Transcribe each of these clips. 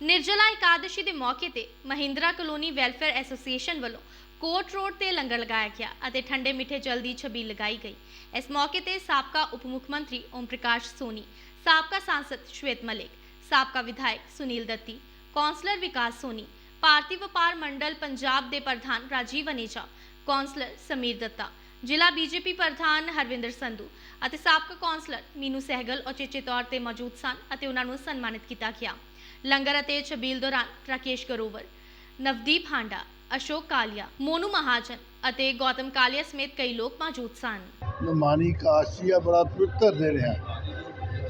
ਨਿਰਜਲਾ ਇਕਾਦਸ਼ੀ ਦੇ ਮੌਕੇ ਤੇ ਮਹਿੰਦਰਾ ਕਲੋਨੀ ਵੈਲਫੇਅਰ ਐਸੋਸੀਏਸ਼ਨ ਵੱਲੋਂ ਕੋਟ ਰੋਡ ਤੇ ਲੰਗਰ ਲਗਾਇਆ ਗਿਆ ਅਤੇ ਠੰਡੇ ਮਿੱਠੇ ਜਲ ਦੀ ਛਬੀ ਲਗਾਈ ਗਈ। ਇਸ ਮੌਕੇ ਤੇ ਸਾਬਕਾ ਉਪ ਮੁੱਖ ਮੰਤਰੀ ਓਮ ਪ੍ਰਕਾਸ਼ ਸੋਨੀ, ਸਾਬਕਾ ਸਾਂਸਦ ਸ਼ਵੇਤ ਮਲਿਕ, ਸਾਬਕਾ ਵਿਧਾਇਕ ਸੁਨੀਲ ਦੱਤੀ, ਕੌਂਸਲਰ ਵਿਕਾਸ ਸੋਨੀ, ਭਾਰਤੀ ਵਪਾਰ ਮੰਡਲ ਪੰਜਾਬ ਦੇ ਪ੍ਰਧਾਨ ਰਾਜੀਵ ਅਨੇਜਾ, ਕੌਂਸਲਰ ਸਮੀਰ ਦੱਤਾ, ਜ਼ਿਲ੍ਹਾ ਬੀਜੇਪੀ ਪ੍ਰਧਾਨ ਹਰਵਿੰਦਰ ਸੰਧੂ ਅਤੇ ਸਾਬਕਾ ਕੌਂਸਲਰ ਮੀਨੂ ਸਹਿਗਲ ਉਚੇਚੇ ਤੌਰ ਤੇ ਮੌਜੂਦ ਸਨ ਅਤੇ ਉਹਨਾਂ ਨੂੰ ਸਨਮਾਨਿਤ ਕੀਤਾ ਗਿਆ। ਲੰਗਰ ਅਤੇ ਛਬੀਲ ਦੌਰਾਨ ਰਾਕੇਸ਼ ਕਰੋਵਰ ਨਵਦੀਪ ਹਾਂਡਾ, ਅਸ਼ੋਕ ਕਾਲੀਆ, ਮੋਨੂ ਮਹਾਜਨ ਅਤੇ ਗੌਤਮ ਕਾਲੀਆ ਸਮੇਤ ਕਈ ਲੋਕ ਮੌਜੂਦ ਸਨ। ਨਮਾਨੀ ਕਾਸ਼ੀਆ ਬੜਾ ਪਵਿੱਤਰ ਦਿਨ ਹੈ।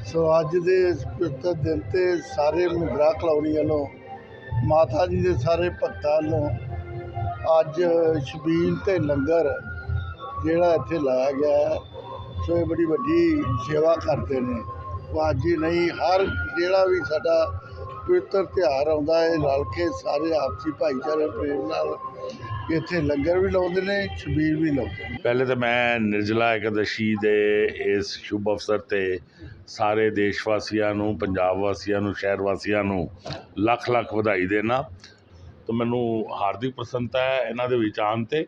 ਸੋ ਅੱਜ ਦੇ ਇਸ ਪਵਿੱਤਰ ਦਿਨ ਤੇ ਸਾਰੇ ਮਹਿੰਦਰਾ ਕਲੋਨੀ ਵੱਲੋਂ ਮਾਤਾ ਜੀ ਦੇ ਸਾਰੇ ਭਗਤਾਂ ਵੱਲੋਂ ਅੱਜ ਛਬੀਲ ਤੇ ਲੰਗਰ ਜਿਹੜਾ ਇੱਥੇ ਲਾਇਆ ਗਿਆ ਹੈ, ਸੋ ਇਹ ਬੜੀ ਵੱਡੀ ਸੇਵਾ ਕਰਦੇ ਨੇ। ਉਹ ਅੱਜ ਨਹੀਂ, ਹਰ ਜਿਹੜਾ ਵੀ ਸਾਡਾ ਪਵਿੱਤਰ ਤਿਉਹਾਰ ਆਉਂਦਾ ਹੈ, ਰਲ ਕੇ ਸਾਰੇ ਆਪਸੀ ਭਾਈਚਾਰੇ, ਪ੍ਰੇਮ ਨਾਲ ਇੱਥੇ ਲੰਗਰ ਵੀ ਲਾਉਂਦੇ ਨੇ, ਛਬੀਲ ਵੀ ਲਾਉਂਦੇ ਨੇ। ਪਹਿਲੇ ਤਾਂ ਮੈਂ ਨਿਰਜਲਾ ਇਕਾਦਸ਼ੀ ਦੇ ਇਸ ਸ਼ੁਭ ਅਵਸਰ ਤੇ ਸਾਰੇ ਦੇਸ਼ ਵਾਸੀਆਂ ਨੂੰ, ਪੰਜਾਬ ਵਾਸੀਆਂ ਨੂੰ, ਸ਼ਹਿਰ ਵਾਸੀਆਂ ਨੂੰ ਲੱਖ ਲੱਖ ਵਧਾਈ ਦੇਣਾ। ਤਾਂ ਮੈਨੂੰ ਹਾਰਦਿਕ ਪ੍ਰਸੰਨਤਾ ਹੈ ਇਹਨਾਂ ਦੇ ਵਿੱਚ ਆਉਣ ਤੇ।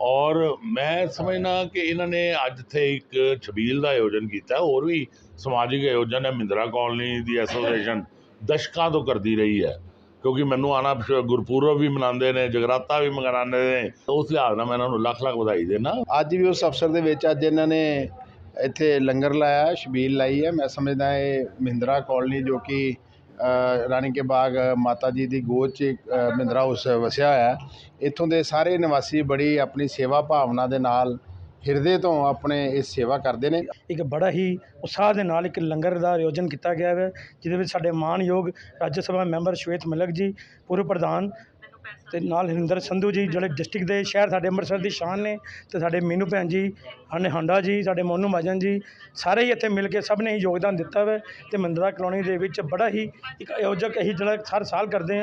ਔਰ ਮੈਂ ਸਮਝਣਾ ਕਿ ਇਹਨਾਂ ਨੇ ਅੱਜ ਇੱਥੇ ਇੱਕ ਛਬੀਲ ਦਾ ਆਯੋਜਨ ਕੀਤਾ, ਹੋਰ ਵੀ ਸਮਾਜਿਕ ਆਯੋਜਨ ਹੈ ਮਿੰਦਰਾ ਕਾਲਨੀ ਦੀ ਐਸੋਸੀਏਸ਼ਨ ਦਸ਼ਕਾਂ ਤੋਂ ਕਰਦੀ ਰਹੀ ਹੈ, ਕਿਉਂਕਿ ਮੈਨੂੰ ਆਣਾ ਗੁਰਪੁਰਬ ਵੀ ਮਨਾਉਂਦੇ ਨੇ, ਜਗਰਾਤਾ ਵੀ ਮਨਾਉਂਦੇ ਨੇ ਉਸ ਲਿਹਾਜ਼ ਨਾਲ ਮੈਂ ਇਹਨਾਂ ਨੂੰ ਲੱਖ ਲੱਖ ਵਧਾਈ ਦੇਣਾ ਅੱਜ ਵੀ ਉਸ ਅਫਸਰ ਦੇ ਵਿੱਚ ਅੱਜ ਇਹਨਾਂ ਨੇ ਇੱਥੇ ਲੰਗਰ ਲਾਇਆ, ਸ਼ਬੀਲ ਲਾਈ ਹੈ। ਮੈਂ ਸਮਝਦਾ ਇਹ ਮਹਿੰਦਰਾ ਕਾਲਨੀ ਜੋ ਕਿ ਰਾਣੀ ਕੇ ਬਾਗ ਮਾਤਾ ਜੀ ਦੀ ਗੋਦ 'ਚ ਮਹਿੰਦਰਾ ਹਾਊਸ ਵਸਿਆ ਹੋਇਆ ਇੱਥੋਂ ਦੇ ਸਾਰੇ ਨਿਵਾਸੀ ਬੜੀ ਆਪਣੀ ਸੇਵਾ ਭਾਵਨਾ ਦੇ ਨਾਲ ਹਿਰਦੇ ਤੋਂ ਆਪਣੇ ਇਸ ਸੇਵਾ ਕਰਦੇ ਨੇ। ਇੱਕ ਬੜਾ ਹੀ ਉਤਸ਼ਾਹ ਦੇ ਨਾਲ ਇੱਕ ਲੰਗਰ ਦਾ ਆਯੋਜਨ ਕੀਤਾ ਗਿਆ ਹੈ, ਜਿਹਦੇ ਵਿੱਚ ਸਾਡੇ ਮਾਨਯੋਗ ਰਾਜ ਸਭਾ ਮੈਂਬਰ ਸ਼ਵੇਤ ਮਲਿਕ ਜੀ, ਪੂਰਵ ਪ੍ਰਧਾਨ ਤੇ ਨਾਲ ਹਰਿੰਦਰ ਸੰਧੂ ਜੀ, ਜਿਹੜੇ ਡਿਸਟ੍ਰਿਕਟ ਦੇ ਸ਼ਹਿਰ ਸਾਡੇ ਅੰਮ੍ਰਿਤਸਰ ਦੀ ਸ਼ਾਨ ਨੇ ਤੇ ਸਾਡੇ ਮੀਨੂ ਭੈਣ ਜੀ ਹਨੇ ਹਾਂਡਾ ਜੀ, ਸਾਡੇ ਮੋਨੂ ਮਾਜਨ ਜੀ, ਸਾਰੇ ਹੀ ਇੱਥੇ ਮਿਲ ਕੇ ਸਭ ਨੇ ਹੀ ਯੋਗਦਾਨ ਦਿੱਤਾ ਹੈ ਤੇ ਮੰਦਰਾ ਕਲੋਨੀ ਦੇ ਵਿੱਚ ਬੜਾ ਹੀ ਇੱਕ ਆਯੋਜਕ ਅਸੀਂ ਜਿਹੜਾ ਹਰ ਸਾਲ ਕਰਦੇ ਹਾਂ